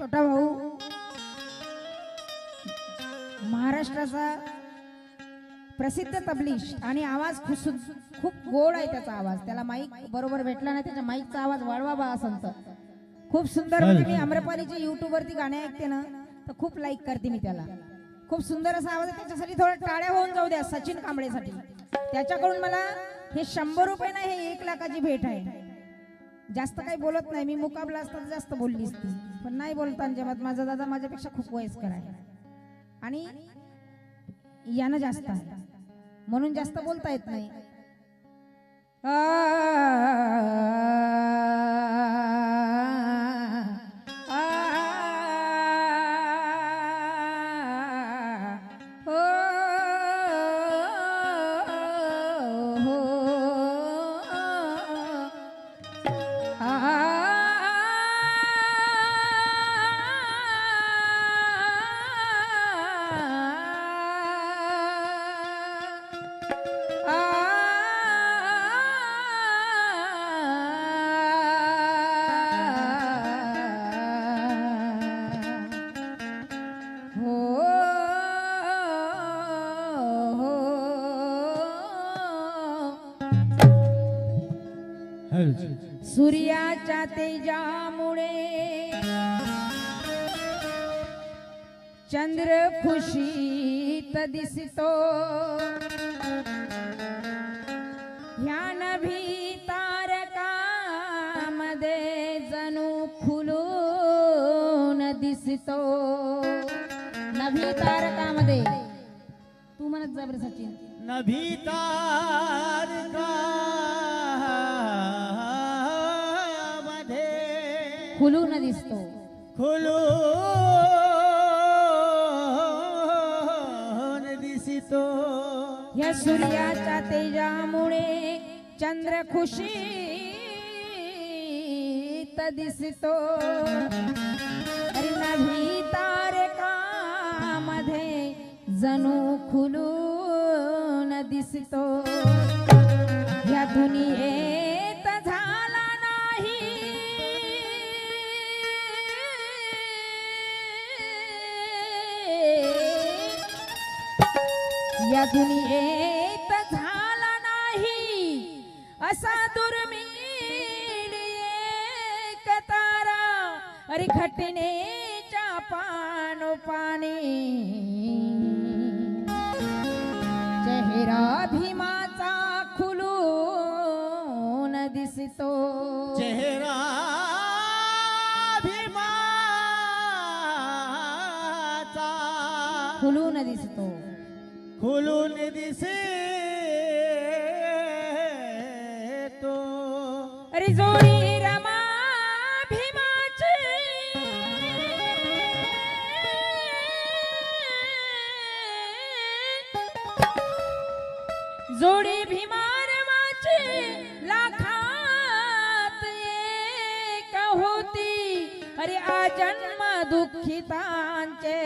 छोटा भाऊ. महाराष्ट्राचा प्रसिद्ध तबलिश आणि आवाज खूप सु- खूप गोड आहे त्याचा आवाज. त्याला माईक बरोबर भेटला नाही त्याच्या माईकचा आवाज वाढवा बा संत. खूप सुंदर म्हणजे मी आम्रपालीचे युट्यूब वरती गाणे ऐकते ना तर खूप लाईक करते मी त्याला. खूप सुंदर असा आवाज आहे त्याच्यासाठी थोडं टाळ्या होऊन जाऊ द्या सचिन कांबळेसाठी. त्याच्याकडून मला हे शंभर रुपये नाही हे एक लाखाची भेट आहे. जास्त काही बोलत नाही मी मुकाबला असता जास्त बोलली असती पण नाही बोलताना जेव्हा माझा दादा माझ्यापेक्षा खूप वयस्कर आहे. आणि यानं जास्त आहे. म्हणून जास्त बोलता येत नाही. सूर्याच्या तेजामुळे चंद्र खुशीत दिसतो. ह्या नभी तारकामध्ये जणू खुलून दिसतो. नभी तारकामध्ये तू म्हणत जा बरं सचिन. नभी मध्ये खुलून दिसतो. खुलून दिसितो. या सूर्याच्या तेजामुळे चंद्र खुशीत दिसतो. अरे नभी तारकामध्ये जणू खुलून दिसतो. या दुनियेत या दुनियेत झाला नाही. असा दुर्मिळ कतारा तारा. अरे घटनेच्या पाणी चेहरा भीमाचा खुलून दिसतो. दुःखितांचे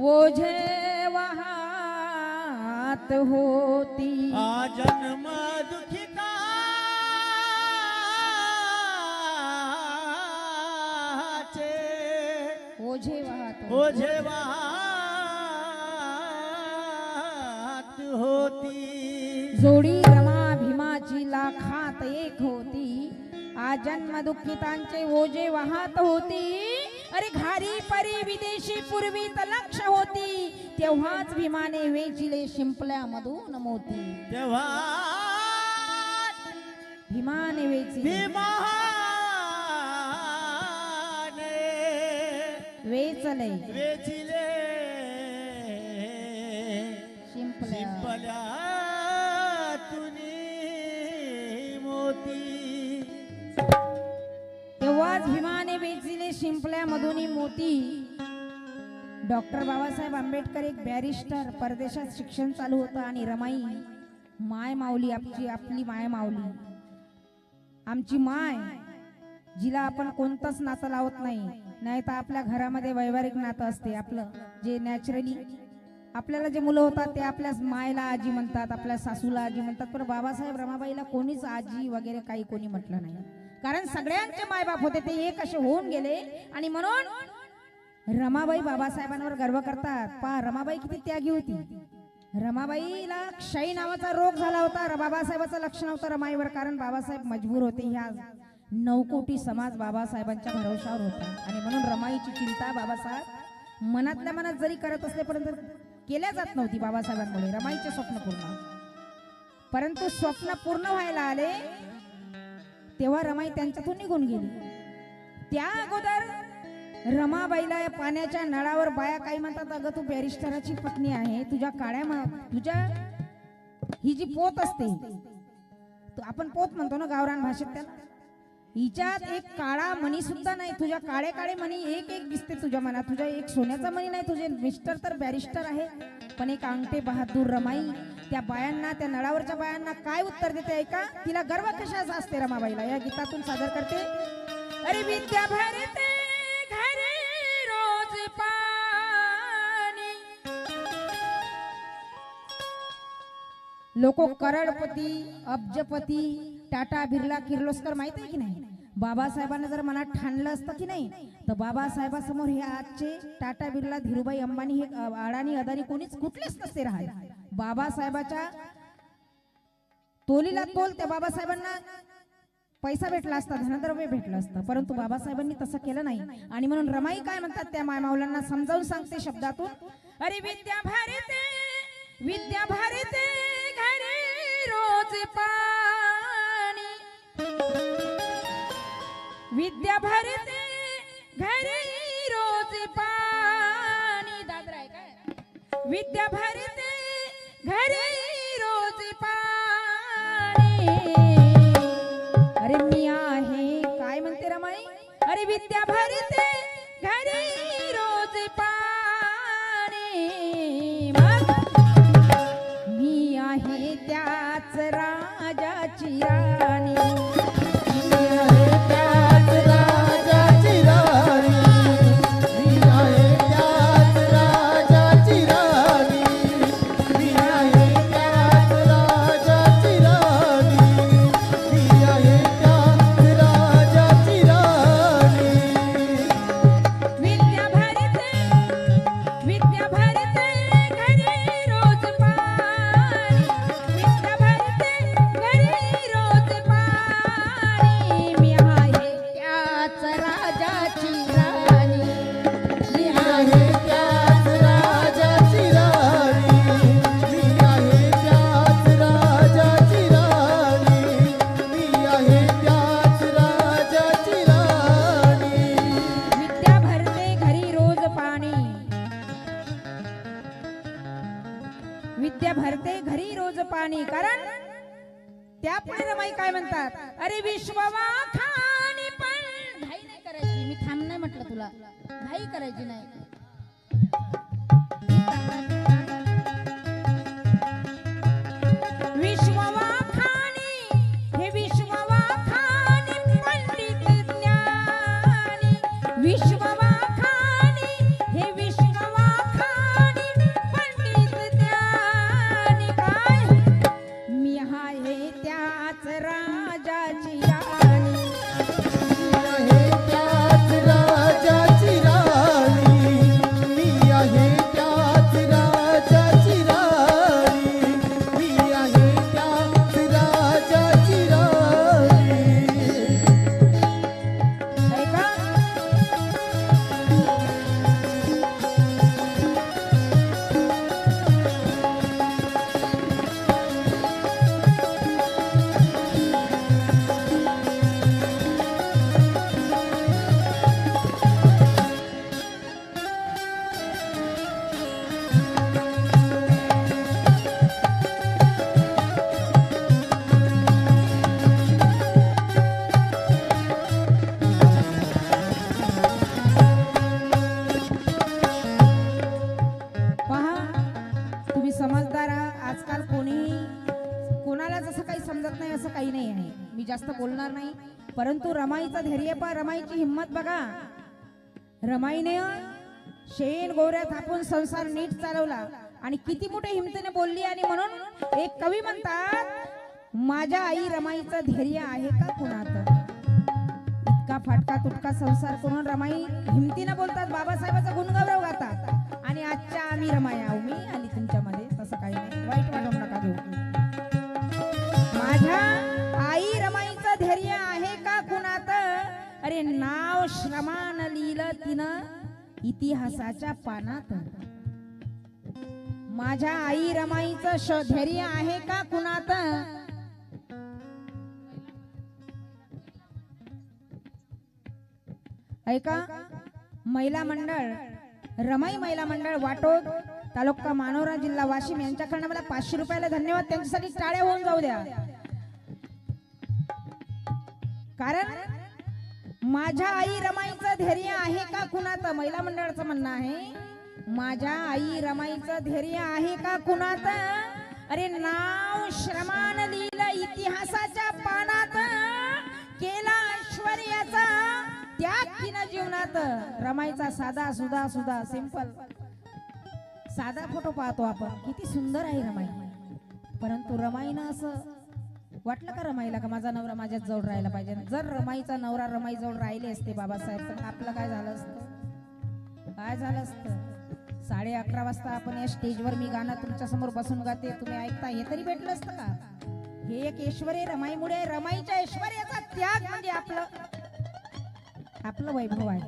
ओझे वाहत होती. जन्म दुःखिताचे ओझे वाहत होती. ओझे वाहत होती. जोडी रमा भीमाची लाखात एक होती. आजन्म दुःखितांचे ओझे वाहत होती. अरे घारी परी विदेशी पूर्वी लक्ष होती तेव्हाच भीमाने वेचिले शिंपल्या मधून मोती. तेव्हा भीमाने वेचिले. भीमाने वेचले. वेचिले शिंपल्या. शिंपल्या तुनी मोती. तेव्हाच भीमाने वेचले. शिंपल्यामधून मोती. डॉक्टर बाबासाहेब आंबेडकर एक बॅरिस्टर परदेशात शिक्षण चालू होतं आणि रमाई माय माऊली आपली आपली माय माऊली. आमची माय जिला आपण कोणतंच नातं लावत नाही नाही तर आपल्या घरामध्ये वैवाहिक नातं असते आपलं जे नॅचरली आपल्याला जे मुलं होतात ते आपल्या मायला आजी म्हणतात आपल्या सासूला आजी म्हणतात. पण बाबासाहेब रमाबाईला कोणीच आजी वगैरे काही कोणी म्हटलं नाही. कारण सगळ्यांचे मायबाप होते ते एक असे होऊन गेले. आणि म्हणून रमाबाई बाबासाहेबांवर गर्व करतात. पा रमाबाई किती त्यागी होती. रमाबाईला क्षय नावाचा रोग झाला होता. र- बाबासाहेबाचं लक्ष नव्हतं रमाईवर कारण बाबासाहेब मजबूर होते. ह्या नऊ कोटी समाज बाबासाहेबांच्या भरोशावर होता. आणि म्हणून रमाईची चिंता बाबासाहेब मनातल्या मनात जरी करत असले परंतु केल्या जात नव्हती बाबासाहेबांमुळे. रमाईचे स्वप्न पूर्ण. परंतु स्वप्न पूर्ण व्हायला आले. तेव्हा रमाई त्यांच्यातून निघून गेली. त्या अगोदर रमाबाईला या पाण्याच्या नळावर बाया काही म्हणतात अगं तू बॅरिस्टराची पत्नी आहे तुझ्या काळ्या तुझ्या ही जी पोत असते आपण पोत म्हणतो ना गावरान भाषेत त्याला? हिच्यात एक काळा मणी सुद्धा नाही तुझ्या काळे काळे मणी एक एक दिसते तुझ्या मनात तुझ्या एक सोन्याचा मणी नाही तुझे मिस्टर तर बॅरिस्टर आहे पण एक अंगठे बहादूर रमाई त्या बायांना त्या नळावरच्या बायांना काय उत्तर देते ऐका? तिला गर्व कशाचा असते रमाबाईला या गीतातून सादर करते. अरे विद्या भरते घरी रोज पाणी. लोक करडपती अब्जपती टाटा बिर्ला किर्लोस्कर माहीत आहे की नाही? बाबासाहेबांना जर मनात ठाणलं असतं की नाही तर बाबासाहेबासमोर हे आजचे टाटा बिर्ला धीरूभाई अंबानी हे अडाणी अदानी कोणीच कुठलेच नसते राहायला बाबासाहेबाच्या तोलीला तोल त्या बाबासाहेबांना पैसा भेटला असता धनद्रव्य भेटलं असतं. परंतु बाबासाहेबांनी तसं केलं नाही. आणि म्हणून रमाई काय म्हणतात त्या मायमावलांना समजावून सांगते शब्दातून. अरे विद्या भारते विद्या भारते घरी रोज पा विद्या भरते घरी रोज पाणी. दादरा आहे काय? विद्या भरते घरी रोज पाणी. अरे मी आहे काय म्हणते रमाई? अरे विद्या भरते पाणी कारण त्या पुढे रमाई काय म्हणतात? अरे विश्ववा खाणी पण घाई नाही करायची. मी थांब नाही म्हटलं तुला. घाई करायची नाही. परंतु रमाईचं धैर्य पा रमाईची हिंमत बघा. रमाईने शेण गोऱ्या थापून संसार नीट चालवला. आणि किती मोठ्या हिमतीने बोलली आणि म्हणून एक कवी म्हणतात माझ्या आई रमाईचं धैर्य आहे का कुणात फाटका तुटका संसार करून रमाई हिमतीनं बोलतात बाबासाहेबाचा गुणगौरव गातात. आणि आजच्या आम्ही रमाई आहो. मी आली तुमच्यामध्ये तसं काही नाही. वाईट वाटवू अरे नाव श्रमान लिहिलं तिनं इतिहासाच्या पानात. माझ्या आई रमाईचं धैर्य आहे का कुणात? ऐका महिला मंडळ रमाई महिला मंडळ वाटोद तालुका मानोरा जिल्हा वाशिम यांच्याकडनं मला पाचशे रुपयाला धन्यवाद. त्यांच्यासाठी टाळ्या होऊन जाऊ द्या. कारण माझ्या आई रमाईचं धैर्य आहे का कुणाचं? महिला मंडळाचं म्हणणं आहे. माझ्या आई रमाईचं धैर्य आहे का कुणाचं? अरे नाव श्रमान लिहिलं इतिहासाच्या पानात. केला ऐश्वर्याचा त्याग तिनं जीवनात. रमाईचा साधा सुधा सुधा सिंपल साधा फोटो पाहतो आपण. किती सुंदर आहे रमाई. परंतु रमाईनं असं वाटलं का रमाईला का माझा नवरा माझ्याच जवळ राहायला पाहिजे? जर रमाईचा नवरा रमाई जवळ राहिले असते बाबासाहेब तर आपलं काय झालं असतं? काय झालं असतं? साडे अकरा वाजता आपण या स्टेजवर मी गाणं तुमच्यासमोर बसून गाते. तुम्ही ऐकता हे तरी भेटलं असतं का? हे एक ऐश्वर्य रमाईमुळे रमाईच्या ऐश्वर्याचा त्याग म्हणजे आपलं आपलं वैभव आहे.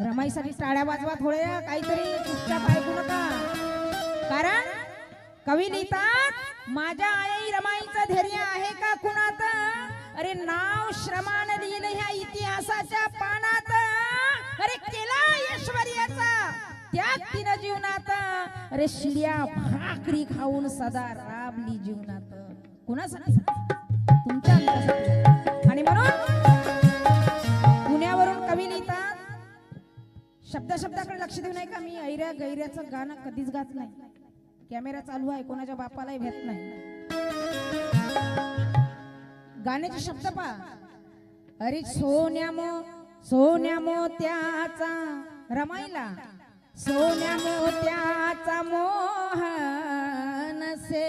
रमाईसाठी साड्या वाजवा थोड्या काहीतरी चुपचाप ऐकू नका. कारण कवी लिहितात माझ्या आई रमाईचं धैर्य अरे नाव श्रमान लिहिलं ह्या इतिहासाच्या पानात. अरे केला ऐश्वर्याचा. त्याग तिनं जीवनात. अरे शिड्या भाकरी खाऊन सदा राबली जीवनात. कुणासाठी? तुमच्या आणि म्हणून पुण्यावरून कवी लिहितात शब्द शब्दाकडे लक्ष देऊ नाही का मी ऐऱ्या गैऱ्याचं गाणं कधीच गात नाही. कॅमेरा चालू आहे कोणाच्या बापालाही भेट नाही. गाण्याचे शब्द पा अरे सोन्या मो सोन्या मोत्याचा रमायला. सोन्या मोत्याचा मोहन से.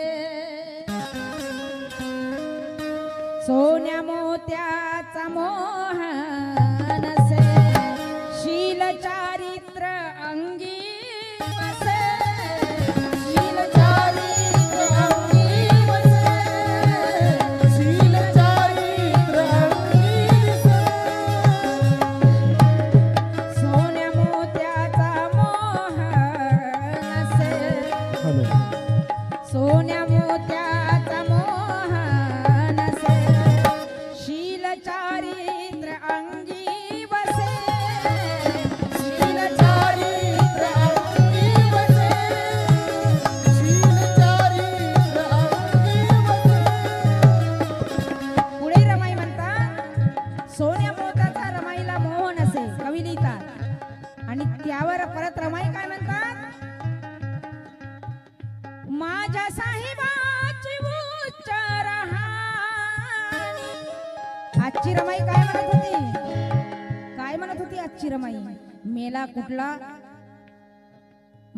सोन्या मोत्याचा मोहन से.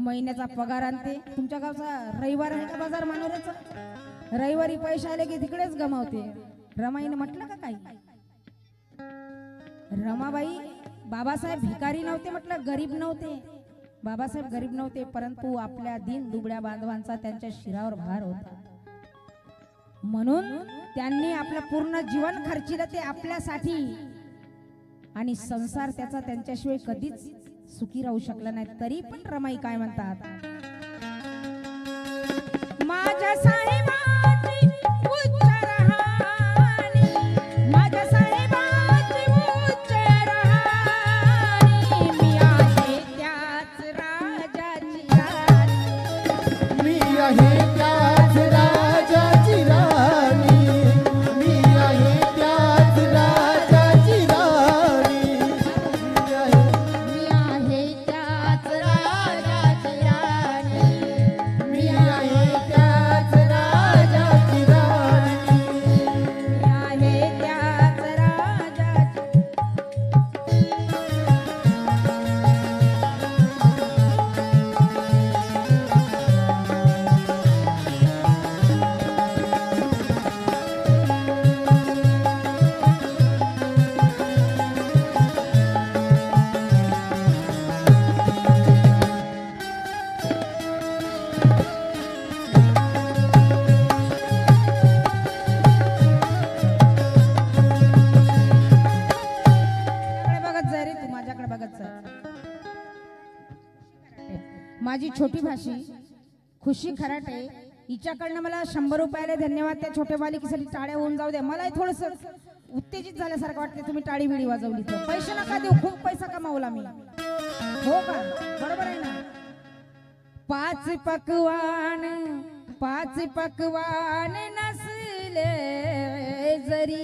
महिन्याचा पगार आणते तुमच्या गावचा रविवार आहे का बाजार मानोऱ्याचा रविवारी पैसे आले की तिकडेच गमावते. रमाईने म्हटलं का काही? रमाबाई बाबासाहेब भिकारी नव्हते म्हटलं गरीब नव्हते. बाबासाहेब गरीब नव्हते परंतु आपल्या दिन दुबळ्या बांधवांचा त्यांच्या शिरावर भार होता. म्हणून त्यांनी आपलं पूर्ण जीवन खर्चिलं ते आपल्यासाठी. आणि संसार त्याचा त्यांच्याशिवाय कधीच सुखी राहू शकला नाही तरी पण रमाई काय म्हणतात? माझ्या साहेबा छोटी भाषी खुशी खराटे हिच्याकडनं मला शंभर रुपयाला धन्यवाद त्या छोट्या बालिकेसाठी टाळ्या होऊन जाऊ द्या मलाही थोडस उत्तेजित झाल्यासारखं वाटते तुम्ही टाळी बिडी वाजवली तर. पैसे नका देऊ खूप पैसा कमावला मी. हो का? बरोबर आहे ना? पाच पकवान पाच पकवान नसले जरी.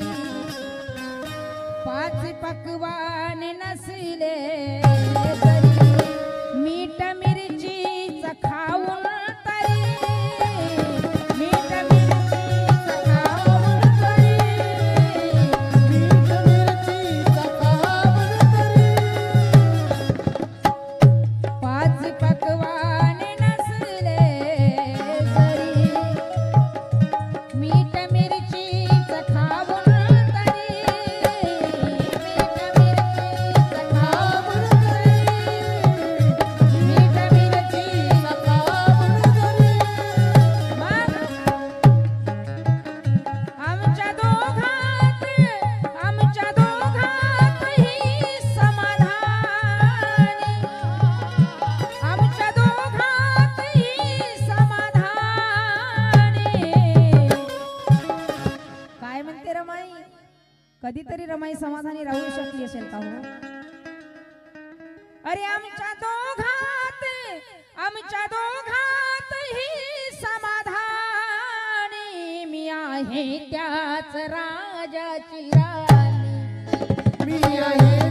पाच पकवान नसले जरी. आमच्या दोघातही समाधानी. मी आहे त्याच राजाची राणी. मी आहे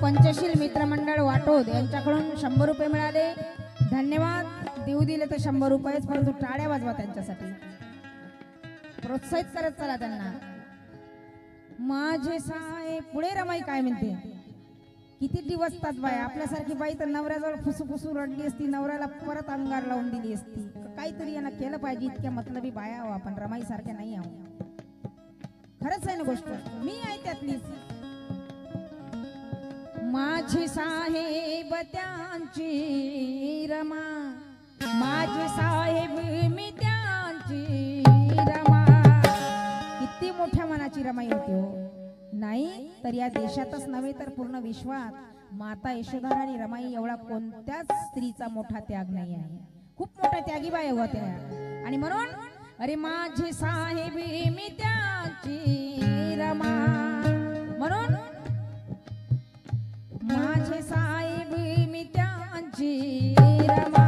पंचशील मित्रमंडळ वाटोद यांच्याकडून शंभर रुपये मिळाले. धन्यवाद. देऊ दिले तर शंभर रुपयेच परंतु टाळ्या वाजवा त्यांच्यासाठी. प्रोत्साहित करत चला त्यांना. माझे साय पुढे रमाई काय म्हणते? किती दिवसतात बाय? आपल्यासारखी बाई तर नवऱ्याजवळ फुसू फुसू रडली असती नवऱ्याला परत अंगार लावून दिली असती. काहीतरी यांना केलं पाहिजे इतक्या मतलबी बाया आहो आपण रमाई सारख्या नाही आहो. खरंच आहे ना गोष्ट? मी आहे त्यातलीच. माझी साहेब त्यांची रमा. माझी साहेब मी त्या मोठ्या मनाची हो नाही तर या देशातच नव्हे तर पूर्ण विश्वात माता यशोधरा आणि रमाई एवढा कोणत्याच स्त्रीचा मोठा त्याग नाही आहे. खूप मोठा त्यागी बाय होत्या आणि म्हणून अरे माझे साहेब मी त्याची रमा. म्हणून माझे साहेब मी त्यांची रमा.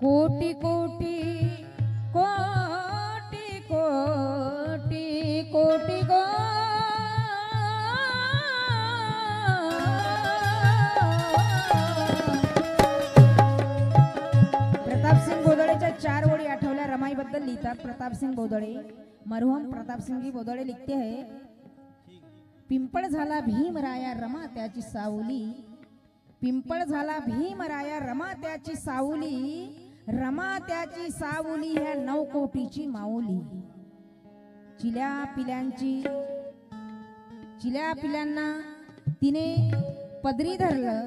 कोटी कोटी कोटी कोटी कोटी को प्रतापसिंग गोदळेच्या चार ओळी आठवल्या रमाईबद्दल लिहितात प्रतापसिंग गोदळे मरहूम प्रतापसिंगजी गोदळे लिखते है पिंपळ झाला भीमराया रमा त्याची सावली. पिंपळ झाला भीमराया रमा त्याची सावली. रमा त्याची सावली ह्या नऊ कोटीची माऊली. चिल्या पिल्यांची चिल्या पिल्यांना तिने पदरी धरलं.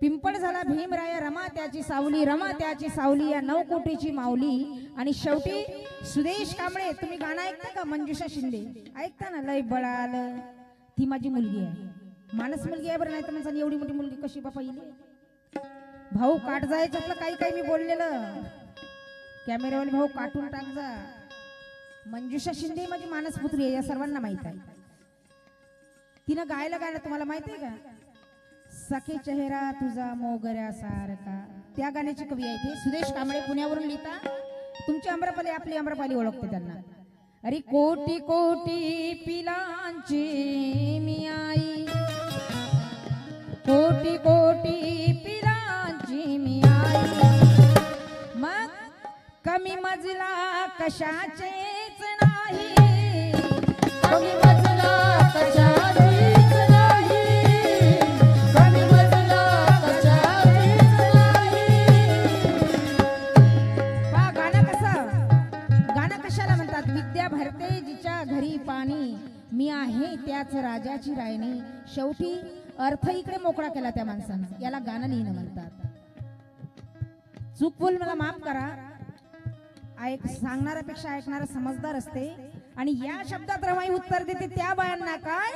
पिंपळ झाला भीमराया रमा त्याची सावली रमा त्याची सावली या नऊ कोटीची माऊली. आणि शेवटी सुदेश कांबळे तुम्ही गाणं ऐकता का मंजुषा शिंदे? ऐकता ना लय बळाल. ती माझी मुलगी आहे. माणस मुलगी आहे बरं नाही तर म्हणजे एवढी मोठी मुलगी कशी बापा येईल भाऊ काट जायचं काही काही मी बोललेलं. कॅमेरावाले भाऊ काटून टाक जा. मंजुषा शिंदे माझी मानसपुत्री आहे या सर्वांना माहीत आहे. तिनं गायला गायला तुम्हाला माहिती आहे का? सखे चेहरा तुझा मोगऱ्या सारखा. त्या गाण्याची कवी आहे ते. सुदेश कांबळे पुण्यावरून लिहिता. तुमची अम्रपाली आपली अम्रपाली ओळखते त्यांना. अरे कोटी कोटी पिलांची मी आई. कशाचेच नाही. कमी मजला कशाचीच नाही. कमी मजला कशाचीच नाही. पहा गाणं कसं? गाणं कशाला म्हणतात? विद्या भरते जिच्या घरी पाणी. मी आहे त्याच राजाची रायणी शेवटी अर्थ इकडे मोकळा केला त्या माणसानं. याला गाणं लिहिणं म्हणतात. चूक बोल मला माफ करा. ऐक सांगणाऱ्यापेक्षा ऐकणारा समजदार असते. आणि या शब्दात रमाई उत्तर देते त्या बायांना काय?